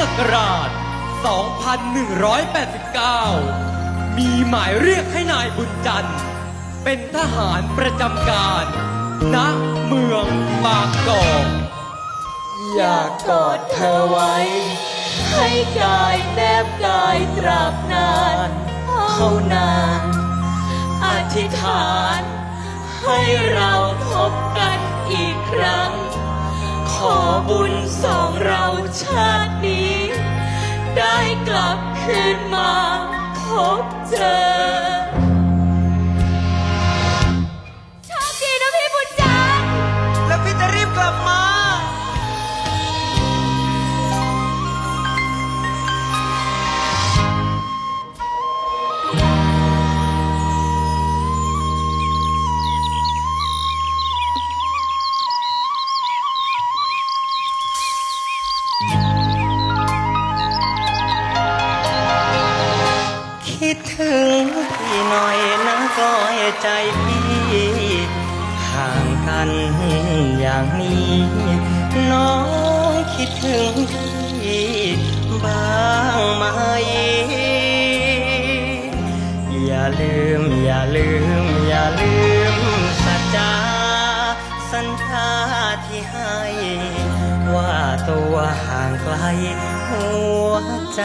ศักราช 2189 มีหมายเรียกให้นายบุญจันทร์ เป็นทหารประจำการณเมืองบางกอกอยากกอดเธอไว้ ให้กายแนบกายตราบนานเท่านานอธิษฐาน ให้เราพบกันอีกครั้ง ขอบุญสองเราชาติ คืนมาพบเจอ ถึงพี่หน่อยนะก้อยใจพี่ห่างกันอย่างนี้ น้องคิดถึงพี่บ้างไหม อย่าลืมอย่าลืมอย่าลืมสัจจา สัญญาที่ให้ ว่าตัวห่างไกล หัวใจ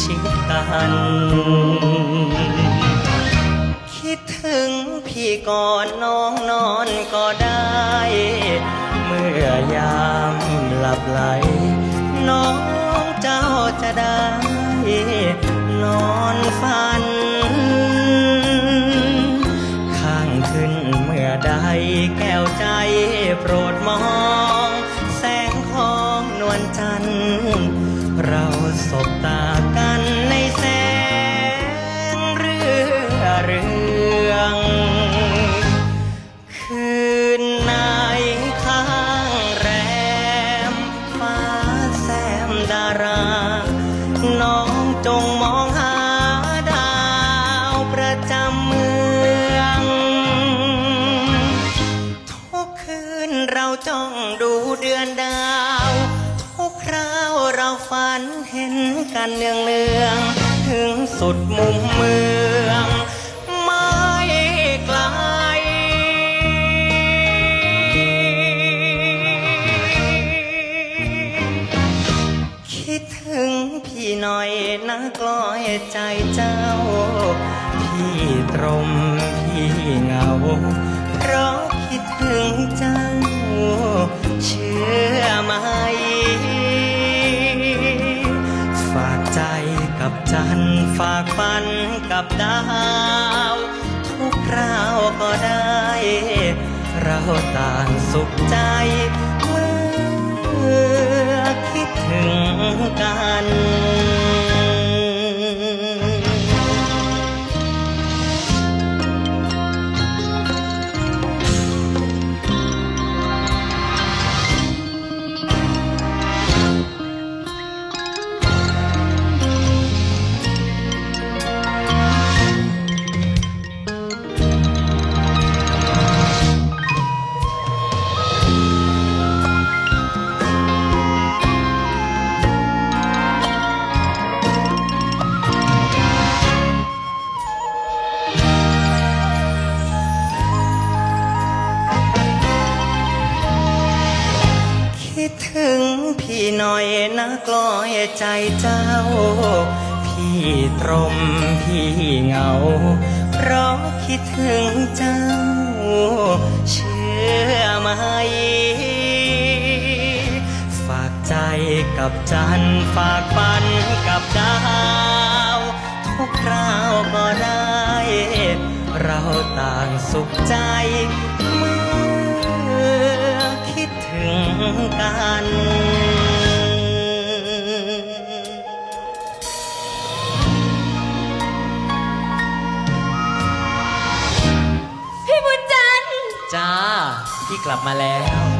ชิดกัน คิดถึงพี่ก่อนน้องนอนก็ได้ เมื่อยามหลับไหล น้องเจ้าจะได้ นอนฝัน ใดแก้วใจโปรดมอง จ้องดูเดือนดาว ทุกคราวเราฝันเห็นกันเนืองเนือง ถึงสุดมุมเมือง ไม่ไกล คิดถึงพี่หน่อยนะกลอยใจเจ้า พี่ตรมพี่เหงาเพราะคิดถึงเจ้า เชื่อไหม ฝากใจกับจันฝากฝันกับดาว ทุกคราวก็ได้ เราต่างสุขใจเมื่อคิดถึงกัน ใจเจ้า พี่ตรมพี่เหงา เพราะคิดถึงเจ้า เชื่อไหม ฝากใจกับจันฝากฝันกับดาว ทุกคราวก็ได้ เราต่างสุขใจเมื่อคิดถึงกัน พี่กลับมาแล้ว